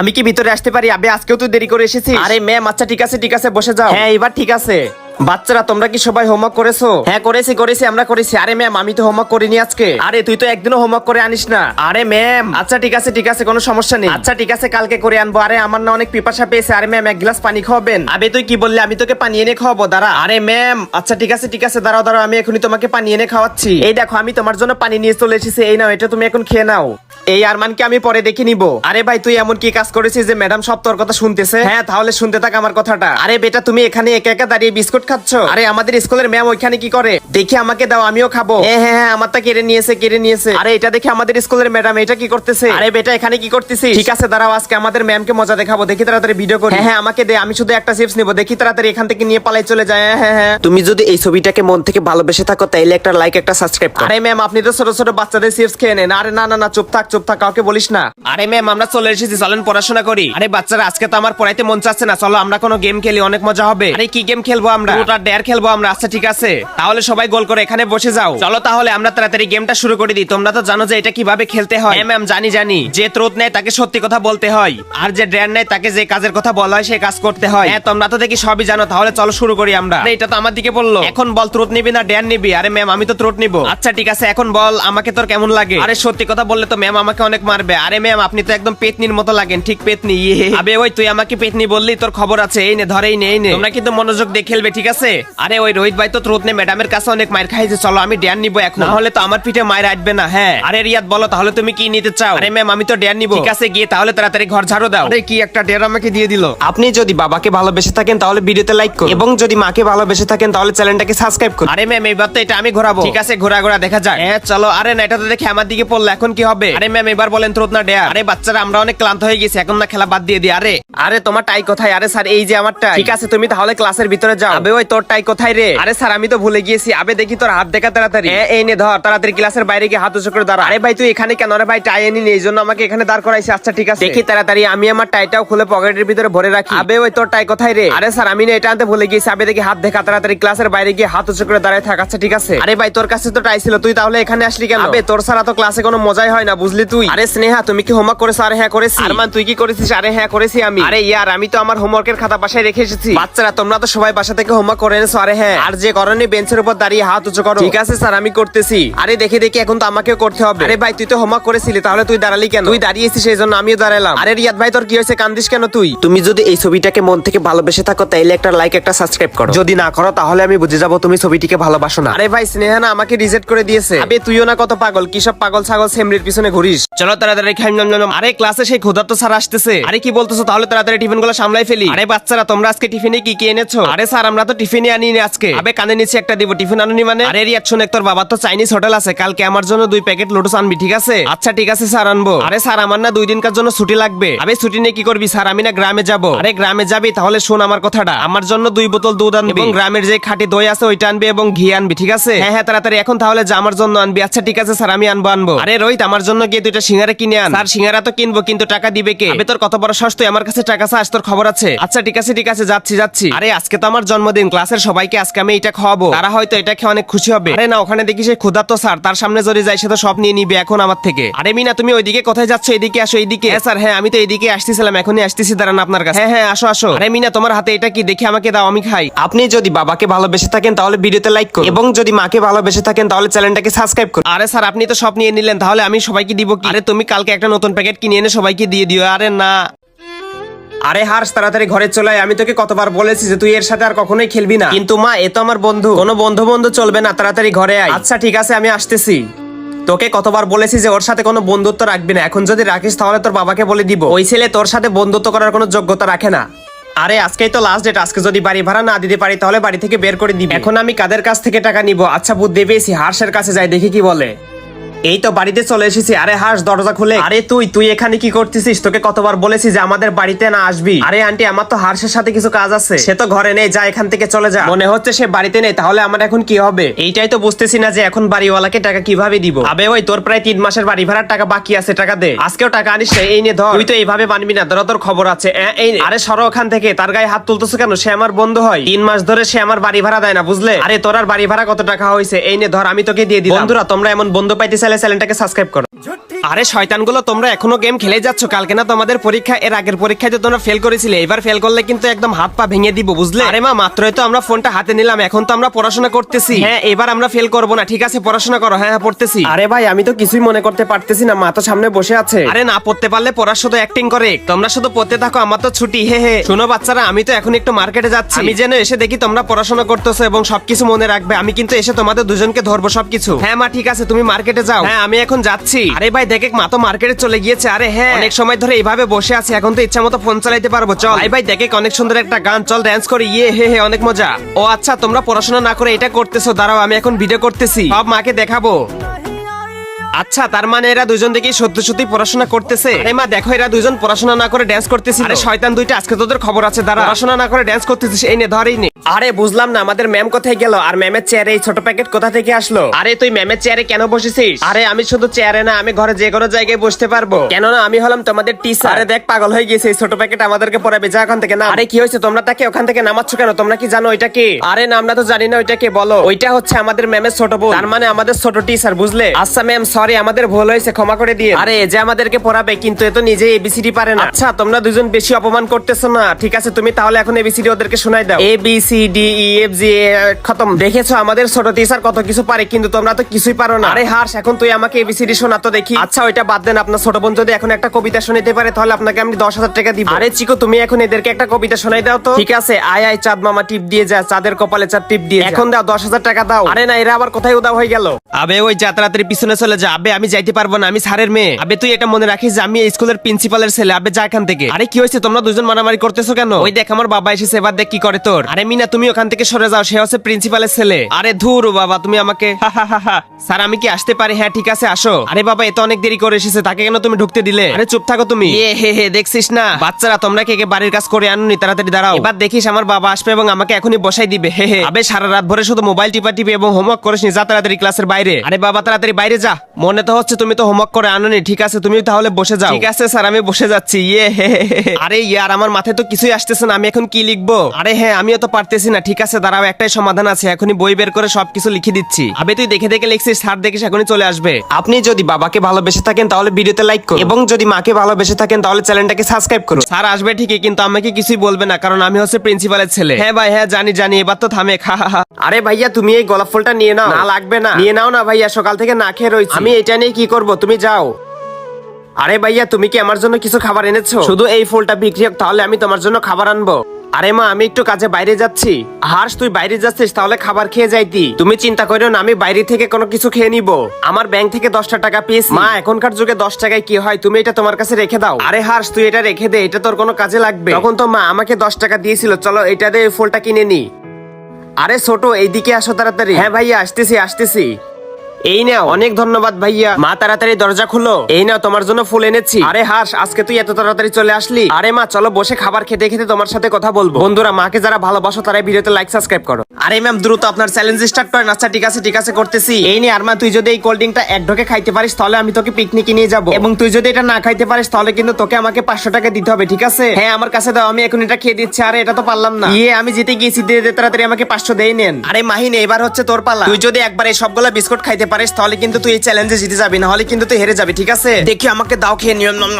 আমি কি ভিতরে আসতে পারি? আমি আজকেও তো দেরি করে এসেছি আরে ম্যাম আচ্ছা ঠিক আছে ঠিক আছে বসে যাও। হ্যাঁ এবার ঠিক আছে। বাচ্চারা, তোমরা কি সবাই হোমওয়ার্ক করেছ? হ্যাঁ করেছি করেছি, আমরা করেছি। আরে ম্যাম আমি তো হোমওয়ার্ক করিনি আজকে। আরে, তুই তো একদিনও হোমওয়ার্ক করে আনিস না। আরে ম্যাম আচ্ছা ঠিক আছে ঠিক আছে, কোনো সমস্যা নেই। আচ্ছা ঠিক আছে, কালকে করে আনব। আরে, আমার না অনেক পিপাসা পেয়েছে। আরে ম্যাম এক গ্লাস পানি খাওয়াবেন? আবে, তুই কি বললি? আমি তোকে পানি এনে খাওয়াবো, দাঁড়া। আরে ম্যাম আচ্ছা ঠিক আছে ঠিক আছে, দাঁড়াও দাঁড়াও, আমি এখনই তোমাকে পানি এনে খাওয়াচ্ছি। এই দেখো, আমি তোমার জন্য পানি নিয়ে চলে এসেছি। এই নাও, এটা তুমি এখন খেয়ে নাও। এই আরমানকে আমি পরে দেখে নিব। আরে ভাই, তুই এমন কি কাজ করেছিস যে ম্যাডাম সব তোর কথা শুনতেছে? হ্যাঁ তাহলে শুনতে থাক আমার কথাটা। আরে বেটা, তুমি এখানে একা একা দাঁড়িয়ে বিস্কুট খাচ্ছ? আরে আমাদের স্কুলের ম্যাম ওইখানে কি করে? দেখি আমাকে দাও আমিও খাব। হ্যাঁ হ্যাঁ হ্যাঁ আমারটা কেড়ে নিয়েছে কেড়ে নিয়েছে। আরে এটা দেখে আমাদের স্কুলের ম্যাডাম এটা কি করতেছে? আরে বেটা এখানে কি করতেছিস? ঠিক আছে দাঁড়াও আজকে আমাদের ম্যামকে মজা দেখাবো দেখি তাড়াতাড়ি ভিডিও করি। হ্যাঁ হ্যাঁ আমাকে দে আমি শুধু একটা চিপস নিবো দেখি তাড়াতাড়ি এখান থেকে নিয়ে পালাই চলে যায়। হ্যাঁ হ্যাঁ হ্যাঁ। তুমি যদি এই ছবিটাকে মন থেকে ভালোবেসে থাকো তাইলে একটা লাইক একটা সাবস্ক্রাইব করো। আরে ম্যাম আপনি তো ছোট ছোট বাচ্চাদের চিপস খেয়ে নেন। আরে না না না চুপ থাক চুপ থাক কাউকে বলিস না। আরে ম্যাম আমরা চলে এসেছি চলেন পড়াশোনা করি। আরে বাচ্চারা আজকে তো আমার পড়াইতে মন চাচ্ছে না চলো আমরা কোনো গেম খেলি অনেক মজা হবে। আরে কি গেম খেলব আমরা? ওটা ডেয়ার খেলব আমরা। আচ্ছা ঠিক আছে। তাহলে সবাই গোল করে এখানে বসে যাও। চলো তাহলে আমরা তাড়াতাড়ি গেমটা শুরু করে দিই। তোমরা তো জানো যে এটা কীভাবে খেলতে হয়। হ্যাঁ জানি জানি। যে ত্রোত নেয়, তাকে সত্যি কথা বলতে হয়। আর যে নেয়, তাকে যে কাজের কথা বলা হয়, সে কাজ করতে হয়। হ্যাঁ তোমরা তো দেখি সবই জানো। তাহলে চলো শুরু করি আমরা। এটা তো আমার দিকে বলল। এখন বল, ত্রোত নিবি না নিবি? আরে ম্যাম আমি তো নিবো। আচ্ছা ঠিক আছে, এখন বল, আমাকে তোর কেমন লাগে? আরে, সত্যি কথা বললে তো ম্যাম আমাকে অনেক মারবে। আরে ম্যাম আপনি তো একদম পেতনির মতো লাগেন। ঠিক পেতনি ইয়ে। আবে, ওই তুই আমাকে পেতনি বললি, তোর খবর আছে। এই নে ধরেই নে, এই নে। তোমরা কিন্তু মনোযোগ দিয়ে খেলবে, ঠিক আছে? আরে ওই রোহিত ভাই তো ত্রোত নে ম্যাডামের কাছে অনেক মার খাইছে চলো আমি ড্যান নিবো এখন। নাহলে তো আমার পিঠে মায়ের আসবে না হ্যাঁ? আরে রিয়াদ বলো তাহলে তুমি কি নিতে চাও? আরে ম্যাম আমি তো ড্যান নিবো। ঠিক আছে গিয়ে তাহলে তাড়াতাড়ি ঘর ঝাড়ু দাও। আরে কি একটা ড্যান আমাকে দিয়ে দিল? আপনি যদি বাবাকে ভালোবেসে থাকেন তাহলে ভিডিওতে লাইক করুন। এবং যদি মাকে ভালোবেসে থাকেন তাহলে চ্যানেলটাকে সাবস্ক্রাইব করুন। আরে ম্যাম এবার তো এটা আমি ঘোরাবো। ঠিক আছে ঘোরা ঘোরা দেখা যাক। হ্যাঁ চলো। আরে না এটা তো দেখে আমার দিকে পড়ল এখন কি হবে? আরে ম্যাম এবার বলেন ত্রোত না ডেয়ার আরে বাচ্চারা আমরা অনেক ক্লান্ত হয়ে গেছি এখন না খেলা বাদ দিয়ে দিই আরে আরে তোমার টাই কোথায়? আরে স্যার এই যে আমার টাই ঠিক আছে তুমি তাহলে ক্লাসের ভিতরে যাও। ওই তোর টাই কোথায় রে? আরে স্যার আমি তো ভুলে গিয়েছি। আবে দেখি তোর হাত দেখা তাড়াতাড়ি। এই নে ধর তাড়াতাড়ি ক্লাসের বাইরে গিয়ে হাত উঁচু করে দাঁড়া। আরে ভাই তুই এখানে কেন? রে ভাই টাই এনি এই জন্য আমাকে এখানে দাঁড় করাইছে। আচ্ছা ঠিক আছে। দেখি তাড়াতাড়ি আমি আমার টাইটাও খুলে পকেটের ভিতরে ভরে রাখি। আবে ওই তোর টাই কোথায় রে? আরে স্যার আমি না এটা আনতে ভুলে গিয়েছি। আবে দেখি হাত দেখা তাড়াতাড়ি ক্লাসের বাইরে গিয়ে হাত উঁচু করে দাঁড়ায় থাক। আচ্ছা ঠিক আছে। আরে ভাই তোর কাছে তো টাই ছিল তুই তাহলে এখানে আসলি কেন? আবে তোর ছাড়া তো ক্লাসে কোনো মজাই হয় না বুঝলি তুই? আরে স্নেহা তুমি কি হোমওয়ার্ক করেছ? আরে হ্যাঁ করেছি। আরমান তুই কি করেছিস? আরে হ্যাঁ করেছি আমি। আরে ইয়ার আমি তো আমার হোমওয়ার্কের খাতা বাসায় রেখে এসেছি। বাচ্চারা তোমরা তো সবাই বাসা থেকে হোমওয়ার্ক করে এনেছো আরে হ্যাঁ। আর যে করনি বেঞ্চের উপর দাঁড়িয়ে হাত উঁচু করো। ঠিক আছে স্যার আমি করতেছি। আরে দেখে দেখে এখন তো আমাকেও করতে হবে। আরে ভাই তুই তো হোমওয়ার্ক করেছিলি তাহলে তুই দাঁড়ালি কেন? তুই দাঁড়িয়েছিস সেই জন্য আমিও দাঁড়ালাম। আরে রিয়াদ ভাই তোর কি হয়েছে? কান্দিস কেন তুই? তুমি যদি এই ছবিটাকে মন থেকে ভালোবেসে থাকো তাইলে একটা লাইক একটা সাবস্ক্রাইব করো। যদি না করো তাহলে আমি বুঝে যাব তুমি ছবিটিকে ভালোবাসো না। আরে ভাই স্নেহা না আমাকে রিজেক্ট করে দিয়েছে। আবে তুইও না কত পাগল কি সব পাগল ছাগল সেমরির পিছনে ঘুরিস? চলো তাড়াতাড়ি খাই নাম নাম আরে ক্লাসে সেই ক্ষুধার্ত স্যার আসতেছে। আরে কি বলতেছো তাহলে তাড়াতাড়ি টিফিনগুলো সামলাই ফেলি। আরে বাচ্চারা তোমরা আজকে টিফিনে কি কি এনেছো? আরে স্যার আমরা তো টিফিনে আনিনি আজকে। আবে কানে নিচে একটা দিব টিফিন আনুনি মানে? আরে রিয়াদ শুনে তোর বাবার তো চাইনিজ হোটেল আছে কালকে আমার জন্য দুই প্যাকেট লোটস আনবি ঠিক আছে? আচ্ছা ঠিক আছে স্যার আনব। আরে স্যার আমার না দুই দিনকার জন্য ছুটি লাগবে। আবে ছুটি নিয়ে কি করবি স্যার? আমি না গ্রামে যাব। আরে গ্রামে যাবি তাহলে শোন আমার কথাটা। আমার জন্য দুই বোতল দুধ আনবি। এবং গ্রামের যে খাঁটি দই আছে ওইটা আনবি এবং ঘি আনবি ঠিক আছে? হ্যাঁ হ্যাঁ তাড়াতাড়ি এখন তাহলে যা আমার জন্য আনবি। আচ্ছা ঠিক আছে স্যার আমি আনব আনব। আরে রোহিত আমার জন্য গিয়ে দুইটা সিঙ্গারা কিনে আন। স্যার সিঙ্গারা তো কিনবো কিন্তু টাকা দিবে কে? আমি তোর কত বড় সস্ত আমার কাছে টাকা চাস তোর খবর আছে। আচ্ছা ঠিক আছে ঠিক আছে যাচ্ছি যাচ্ছি। আরে আজকে তো আমার জন্মদিন ক্লাসের সবাইকে আজকে আমি এটা খাওয়াবো। তারা হয়তো এটা খেয়ে অনেক খুশি হবে। আরে না, ওখানে দেখি সে ক্ষুধার্ত স্যার, তার সামনে যদি যাই সে তো সব নিয়ে নিবে এখন আমার থেকে। আরে মিনা, তুমি ওইদিকে কোথায় যাচ্ছ? এদিকে আসো এইদিকে হ্যাঁ স্যার হ্যাঁ আমি তো এইদিকে আসতেছিলাম, এখনই আসতেছি, দাঁড়ান আপনার কাছে। হ্যাঁ হ্যাঁ আসো আসো। আরে মিনা, তোমার হাতে এটা কি? দেখে আমাকে দাও, আমি খাই। আপনি যদি বাবাকে ভালোবেসে থাকেন, তাহলে ভিডিওতে লাইক করুন। এবং যদি মাকে ভালোবেসে থাকেন, তাহলে চ্যানেলটাকে সাবস্ক্রাইব করুন। আরে স্যার, আপনি তো সব নিয়ে নিলেন, তাহলে আমি সবাইকে দিব কি? আরে তুমি কালকে একটা নতুন প্যাকেট কিনে এনে সবাইকে দিয়ে দিও। আরে না। আরে হার্ষ তাড়াতাড়ি ঘরে চলে আয়। আমি তোকে কতবার বলেছি যে তুই এর সাথে আর কখনোই খেলবি না। কিন্তু মা এ তো আমার বন্ধু। কোনো বন্ধু বন্ধু চলবে না তাড়াতাড়ি ঘরে আয়। আচ্ছা ঠিক আছে আমি আসতেছি। তোকে কতবার বলেছি যে ওর সাথে কোনো বন্ধুত্ব রাখবি না। এখন যদি রাখিস তাহলে তোর বাবাকে বলে দিব। ওই ছেলে তোর সাথে বন্ধুত্ব করার কোনো যোগ্যতা রাখে না। আরে আজকেই তো লাস্ট ডেট আজকে যদি বাড়ি ভাড়া না দিতে পারি তাহলে বাড়ি থেকে বের করে দিবি। এখন আমি কাদের কাছ থেকে টাকা নিব? আচ্ছা বুদ্ধি পেয়েছি। হার্ষের কাছে যাই দেখি কি বলে। এই তো বাড়িতে চলে এসেছি। আরে হাস, দরজা খুলে। আরে তুই তুই এখানে কি করতেছিস? তোকে কতবার বলেছি যে আমাদের বাড়িতে না আসবি। আরে আন্টি, আমার তো হার্ষের সাথে কিছু কাজ আছে। সে তো ঘরে নেই, যা এখান থেকে চলে যা। মনে হচ্ছে সে বাড়িতে নেই, তাহলে আমার এখন কি হবে? এইটাই তো বুঝতেছি না যে এখন বাড়িওয়ালাকে টাকা কীভাবে দিব। আবে ওই, তোর প্রায় তিন মাসের বাড়ি ভাড়ার টাকা বাকি আছে, টাকা দে। আজকেও টাকা আনিস না, এই নিয়ে ধর। তুই তো এইভাবে বানবি না তোরা তোর খবর আছে। আরে সরো ওখান থেকে, তার গায়ে হাত তুলতেছো কেন? সে আমার বন্ধু হয়। তিন মাস ধরে সে আমার বাড়ি ভাড়া দেয় না, বুঝলে? আরে তোর আর বাড়ি ভাড়া কত টাকা হয়েছে? এই নিয়ে ধর, আমি তোকে দিয়ে দিই বন্ধুরা, তোমরা এমন বন্ধু পাইতে তাহলে চ্যানেলটাকে সাবস্ক্রাইব করো। আরে শয়তানগুলো তোমরা এখনও গেম খেলে যাচ্ছ? কালকে না তোমাদের পরীক্ষা এর আগের পরীক্ষায় তো তোমরা ফেল করেছিলে এবার ফেল করলে কিন্তু একদম হাত পা ভেঙে দিব বুঝলে? আরে মা মাত্রই তো আমরা ফোনটা হাতে নিলাম এখন তো আমরা পড়াশোনা করতেছি। হ্যাঁ এবার আমরা ফেল করব না ঠিক আছে? পড়াশোনা করো হ্যাঁ হ্যাঁ পড়তেছি। আরে ভাই আমি তো কিছুই মনে করতে পারতেছি না মা তো সামনে বসে আছে। আরে না পড়তে পারলে পড়ার শুধু অ্যাক্টিং করে। তোমরা শুধু পড়তে থাকো আমার তো ছুটি হে হে। শোনো বাচ্চারা আমি তো এখন একটু মার্কেটে যাচ্ছি। আমি যেন এসে দেখি তোমরা পড়াশোনা করতেছো এবং সবকিছু মনে রাখবে আমি কিন্তু এসে তোমাদের দুজনকে ধরবো সবকিছু। হ্যাঁ মা ঠিক আছে তুমি মার্কেটে যাও। হ্যাঁ আমি এখন যাচ্ছি। আরে ভাই দেখে মা তো মার্কেটে চলে গিয়েছে। আরে হ্যাঁ। অনেক সময় ধরে এইভাবে বসে আছি এখন তো ইচ্ছা মতো ফোন চালাইতে পারব। চল। ভাই ভাই দেখে অনেক সুন্দর একটা গান। চল ড্যান্স করি। ইয়ে হে হে অনেক মজা। ও আচ্ছা তোমরা পড়াশোনা না করে এটা করতেছো। দাঁড়াও আমি এখন ভিডিও করতেছি। সব মাকে দেখাবো। আচ্ছা তার মানে এরা দুজন দেখি সত্যি সত্যি পড়াশোনা করতেছে? আরে মা দেখো এরা দুজন পড়াশোনা না করে ড্যান্স করতেছি আরে শয়তান দুইটা আজকে তোদের খবর আছে দাঁড়া। পড়াশোনা না করে ড্যান্স করতেছিস এই নে ধরেই নে। আরে বুঝলাম না আমাদের ম্যাম কোথায় গেল? আর ম্যামের চেয়ারে এই ছোট প্যাকেট কোথা থেকে আসলো? আরে তুই ম্যামের চেয়ারে কেন বসেছিস? আরে আমি শুধু চেয়ারে না আমি ঘরে যে কোনো জায়গায় বসতে পারব। কেননা আমি হলাম তোমাদের টিচার আরে দেখ পাগল হয়ে গেছে এই ছোট প্যাকেট আমাদেরকে পড়াবে যা ওখান থেকে না আরে কি হয়েছে তোমরা তাকে ওখান থেকে নামাচ্ছ কেন? তোমরা কি জানো ওইটা কি? আরে না আমরা তো জানি না ওইটা কে বলো। ওইটা হচ্ছে আমাদের ম্যামের ছোট বোন। তার মানে আমাদের ছোট টিচার বুঝলে? আচ্ছা ম্যাম সরি আমাদের ভুল হয়েছে ক্ষমা করে দিয়ে। আরে এ যে আমাদেরকে পড়াবে কিন্তু এ তো নিজে এবিসিডি পারে না। আচ্ছা তোমরা দুজন বেশি অপমান করতেছো না। ঠিক আছে তুমি তাহলে এখন এবিসিডি ওদেরকে শোনাই দাও। A B C D E F G খতম। দেখেছ আমাদের ছোট টিচার কত কিছু পারে কিন্তু তোমরা তো কিছুই পারো না। আরে হার্ষ এখন তুই আমাকে এবিসিডি শোনা তো দেখি। আচ্ছা ওইটা বাদ দেন আপনার ছোট বোন যদি এখন একটা কবিতা শোনাতে পারে তাহলে আপনাকে আমি দশ হাজার টাকা দিব। আরে চিকো তুমি এখন এদেরকে একটা কবিতা শোনাই দাও তো। ঠিক আছে আয় আয় চাঁদ মামা টিপ দিয়ে যা চাঁদের কপালে চাঁদ টিপ দিয়ে এখন দাও দশ হাজার টাকা দাও। আরে না এরা আবার কোথায় উদাও হয়ে গেল? আবে ওই যাত্রাতের পিছনে চলে যা। আবে, আমি যাইতে পারব না, আমি স্যারের মেয়ে। আবে, তুই এটা মনে রাখিস আমি স্কুলের প্রিন্সিপালের ছেলে, আবে, যা এখান থেকে। আরে, কি হয়েছে? তোমরা দুজন মারামারি করতেছো কেন? ওই দেখ, আমার বাবা এসেছে এবার দেখ কি করে তোর। আরে, মিনা, তুমি ওখান থেকে সরে যাও, সে হচ্ছে প্রিন্সিপালের ছেলে। আরে, ধুর বাবা, তুমি আমাকে। স্যার, আমি কি আসতে পারি? হ্যাঁ ঠিক আছে, আসো। আরে, বাবা এত অনেক দেরি করে এসেছে, তাকে কেন তুমি ঢুকতে দিলে? আরে, চুপ থাকো তুমি। এ, হে হে, দেখছিস না? বাচ্চারা, তোমরা কে কে বাড়ির কাজ করে আনুনি? তাড়াতাড়ি দাঁড়াও। এবার দেখিস, আমার বাবা আসবে এবং আমাকে এখনই বসাই দিবে। হে হে। আবে, সারা রাত ভরে শুধু মোবাইল টিপা টিপি এবং হোমওয়ার্ক করিস নি যা তাড়াতাড়ি ক্লাসের বাইরে। আরে, বাবা, তাড়াতাড়ি বাইরে যা। মনে তো হচ্ছে তুমি তো হোমওয়ার্ক করে আনুনি ঠিক আছে তুমি তাহলে বসে যাও। ঠিক আছে স্যার আমি বসে যাচ্ছি ইয়ে। আরে ইয়ার আমার মাথায় তো কিছুই আসতেছে না আমি এখন কি লিখব? আরে হ্যাঁ আমিও তো পারতেছি না ঠিক আছে দাঁড়াও একটাই সমাধান আছে এখনই বই বের করে সবকিছু লিখে দিচ্ছি। আবে তুই দেখে দেখে লিখছিস স্যার দেখিস এখনই চলে আসবে। আপনি যদি বাবাকে ভালোবেসে থাকেন তাহলে ভিডিওতে লাইক করুন। এবং যদি মাকে ভালোবেসে থাকেন তাহলে চ্যানেলটাকে সাবস্ক্রাইব করুন। স্যার আসবে ঠিকই কিন্তু আমাকে কিছুই বলবে না কারণ আমি হচ্ছে প্রিন্সিপালের ছেলে। হ্যাঁ ভাই হ্যাঁ জানি জানি এবার তো থামে খা হা হা আরে ভাইয়া তুমি এই গোলাপ ফুলটা নিয়ে নাও। না লাগবে না। নিয়ে নাও না ভাইয়া সকাল থেকে না খেয়ে রয়েছি। আমি এটা নিয়ে কি করব? তুমি যাও। আরে ভাইয়া, তুমি কি আমার জন্য কিছু খাবার এনেছো? শুধু এই ফুলটা বিক্রি হোক, তাহলে আমি তোমার জন্য খাবার আনব। আরে মা, আমি একটু কাজে বাইরে যাচ্ছি। হার্ষ, তুই বাইরে যাচ্ছিস, তাহলে খাবার খেয়ে যাইতি। তুমি চিন্তা করো না, আমি বাইরে থেকে কোনো কিছু খেয়ে নিব। আমার ব্যাংক থেকে দশটা টাকা পেয়েছি। মা, এখনকার যুগে দশ টাকায় কি হয়? তুমি এটা তোমার কাছে রেখে দাও। আরে হার্ষ, তুই এটা রেখে দে, এটা তোর কোনো কাজে লাগবে। তখন তো মা আমাকে দশ টাকা দিয়েছিল। চলো, এটা দিয়ে ফুলটা কিনে নি। আরে ছোট, এইদিকে আসো তাড়াতাড়ি। হ্যাঁ ভাইয়া, আসতেছি আসতেছি। এই নাও, অনেক ধন্যবাদ ভাইয়া। মা, তাড়াতাড়ি দরজা খুলো। এই নাও, তোমার জন্য ফুল এনেছি। আরে হাস, আজকে তুই এত তাড়াতাড়ি চলে আসলি। আরে মা, চলো বসে খাবার খেতে খেতে তোমার সাথে কথা বলব। বন্ধুরা, মাকে যারা ভালোবাসো, তারা ভিডিওতে লাইক সাবস্ক্রাইব করো। আরে ম্যাম দ্রুত আপনার চ্যালেঞ্জ স্টার্ট করেন। আচ্ছা ঠিক আছে ঠিক আছে, করতেছি। এই নে আর মা তুই যদি এই কোল্ড ড্রিঙ্কটা এক ঢোকে খাইতে পারিস, তাহলে আমি তোকে পিকনিকে নিয়ে যাব। এবং তুই যদি এটা না খাইতে পারিস, তাহলে কিন্তু তোকে আমাকে পাঁচশো টাকা দিতে হবে, ঠিক আছে? হ্যাঁ আমার কাছে দাও, আমি এখন এটা খেয়ে দিচ্ছি। আরে, এটা তো পারলাম না। ইয়ে আমি জিতে গিয়েছি দিয়ে তাড়াতাড়ি আমাকে পাঁচশো দেই নেন। আরে মাহিন, এবার হচ্ছে তোর পালা। তুই যদি একবার এই সবগুলো বিস্কুট খাইতে পারিস, তাহলে কিন্তু তুই এই চ্যালেঞ্জে জিতে যাবি না হলে কিন্তু তুই হেরে যাবি, ঠিক আছে? দেখি আমাকে দাও, খেয়ে নম।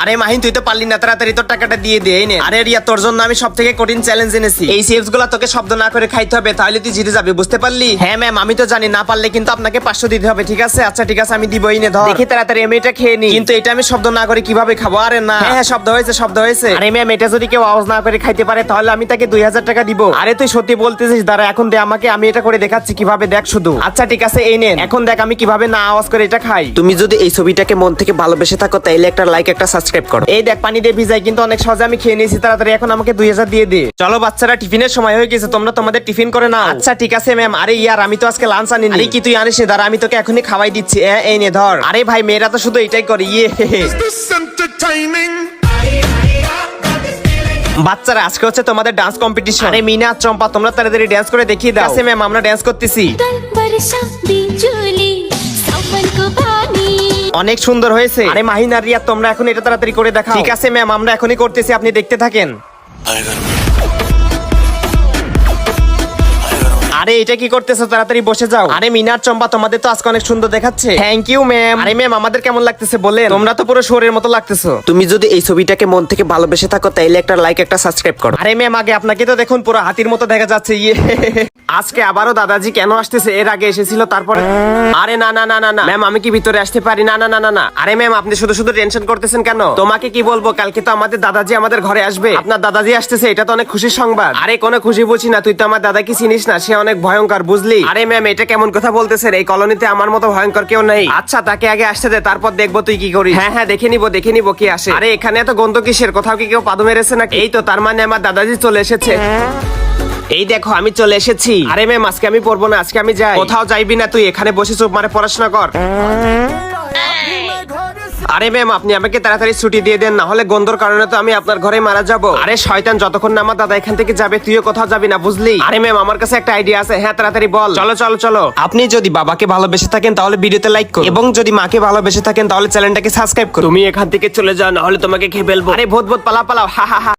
আরে মাহিন, তুই তো পারলি না, তাড়াতাড়ি তোর টাকাটা দিয়ে দে নে। আরে রিয়া, তোর জন্য আমি সব থেকে কঠিন চ্যালেঞ্জ এনেছি। এই চিপসগুলা তোকে শব্দ না করে খাইতে হবে, তাহলে তুই জিতে যাবি, বুঝতে পারলি? হ্যাঁ ম্যাম আমি তো জানি, না পারলে কিন্তু আপনাকে পাঁচশো দিতে হবে, ঠিক আছে? আচ্ছা ঠিক আছে, আমি দিবই, নে, ধর। দেখি তাড়াতাড়ি আমি এটা খেয়ে নি কিন্তু এটা আমি শব্দ না করে কীভাবে খাব? আরে না। হ্যাঁ হ্যাঁ শব্দ হয়েছে শব্দ হয়েছে। আরে ম্যাম এটা যদি কেউ আওয়াজ না করে খাইতে পারে, তাহলে আমি তাকে দুই হাজার টাকা দিব। আরে তুই সত্যি বলতেছিস, দাঁড়া, এখন দে আমাকে, আমি এটা করে দেখাচ্ছি, কীভাবে দেখ শুধু। আচ্ছা ঠিক আছে, এই নেন এখন দেখ আমি কীভাবে না আওয়াজ করে এটা খাই। তুমি যদি এই ছবিটাকে মন থেকে ভালোবেসে থাকো তাইলে একটা লাইক একটা সাবস্ক্রাইব করো। এই দেখ পানি দিয়ে ভিজাই কিন্তু অনেক সহজে আমি খেয়ে নিয়েছি তাড়াতাড়ি এখন আমাকে দুই হাজার দিয়ে দে। চলো বাচ্চারা টিফিনের সময় হয়ে গেছে তোমরা তোমাদের টিফিন করে না আচ্ছা ঠিক আছে ম্যাম আরে ইয়ার আমি তো আজকে লাঞ্চ আনিনি। আরে কি তুই আনিস নি? দাঁড়া আমি তোকে এখনই খাওয়াই দিচ্ছি। এ, এই নে ধর। আরে ভাই মেয়েরা তো শুধু এটাই করে ইয়ে? বাচ্চারা আজকে হচ্ছে তোমাদের ডান্স কম্পিটিশন আরে মিনা চম্পা তোমরা তাড়াতাড়ি ডান্স করে দেখিয়ে দাও। ম্যাম আমরা ডান্স করতেছি। অনেক সুন্দর হয়েছে। আরে মাহিন আর রিয়া তোমরা এখন এটা তাড়াতাড়ি করে দেখাও। ঠিক আছে ম্যাম আমরা এখনই করতেছি আপনি দেখতে থাকেন। আরে এটা কি করতেছো? তাড়াতাড়ি বসে যাও। আরে মিনার চম্পা তোমাদের তো আজকে অনেক সুন্দর দেখাচ্ছে। থ্যাংক ইউ ম্যাম আরে ম্যাম আমাদের কেমন লাগতেছে বলেন? তোমরা তো পুরো শোরের মতো লাগতেছো। তুমি যদি এই ছবিটাকে মন থেকে ভালোবেসে থাকো তাইলে একটা লাইক একটা সাবস্ক্রাইব করো। আরে ম্যাম আগে আপনাকে তো দেখুন পুরো হাতির মতো দেখা যাচ্ছে। ইয়ে। আজকে আবারও দাদাজি কেন আসতেছে? এর আগে এসেছিল তারপরে আরে না না না না না। ম্যাম আমি কি ভিতরে আসতে পারি? না না না না না। আরে ম্যাম আপনি শুধু শুধু টেনশন করতেছেন কেন? তোমাকে কি বলব? কালকে তো আমাদের দাদাজি আমাদের ঘরে আসবে। আপনার দাদাজি আসতেছে এটা তো অনেক খুশির সংবাদ। আরে কোনো খুশি বুঝি না। তুই তো আমার দাদাকে চিনিস না সে অনেক ভয়ঙ্কর বুঝলি? আরে ম্যাম এটা কেমন কথা বলতেছেন? এই কলোনিতে আমার মতো ভয়ঙ্কর কেউ নেই। আচ্ছা তাকে আগে আসতে দে তারপর দেখব তুই কি করিস। হ্যাঁ হ্যাঁ দেখে নিবো দেখে নিবো কি আসে। আরে এখানে এত গন্ধ কিসের? কোথাও কি কেউ পাদু মেরেছে নাকি? এই তো তার মানে আমার দাদাজি চলে এসেছে। এই দেখো আমি চলে এসেছি। আরে ম্যাম আজকে আমি পড়ব না আজকে আমি যাই। কোথাও যাইবি না তুই এখানে বসে চুপ মারে পড়াশোনা কর। আরে ম্যাম আপনি আমাকে তাড়াতাড়ি ছুটি দিয়ে দেন না হলে গন্ধর কারণে তো আমি আপনার ঘরে মারা যাব। আরে শয়তান যতক্ষণ না আমার দাদা এখান থেকে যাবে তুইও কোথাও যাবি না বুঝলি? আরে ম্যাম আমার কাছে একটা আইডিয়া আছে। হ্যাঁ তাড়াতাড়ি বল। চলো চলো চলো। আপনি যদি বাবাকে ভালোবেসে থাকেন তাহলে ভিডিওতে লাইক করুন। এবং যদি মাকে ভালোবেসে থাকেন তাহলে চ্যানেলটাকে সাবস্ক্রাইব করুন। তুমি এখান থেকে চলে যাও না হলে তোমাকে খেয়ে ফেলব। আরে ভূত ভূত পালা পালাও হা হা হা।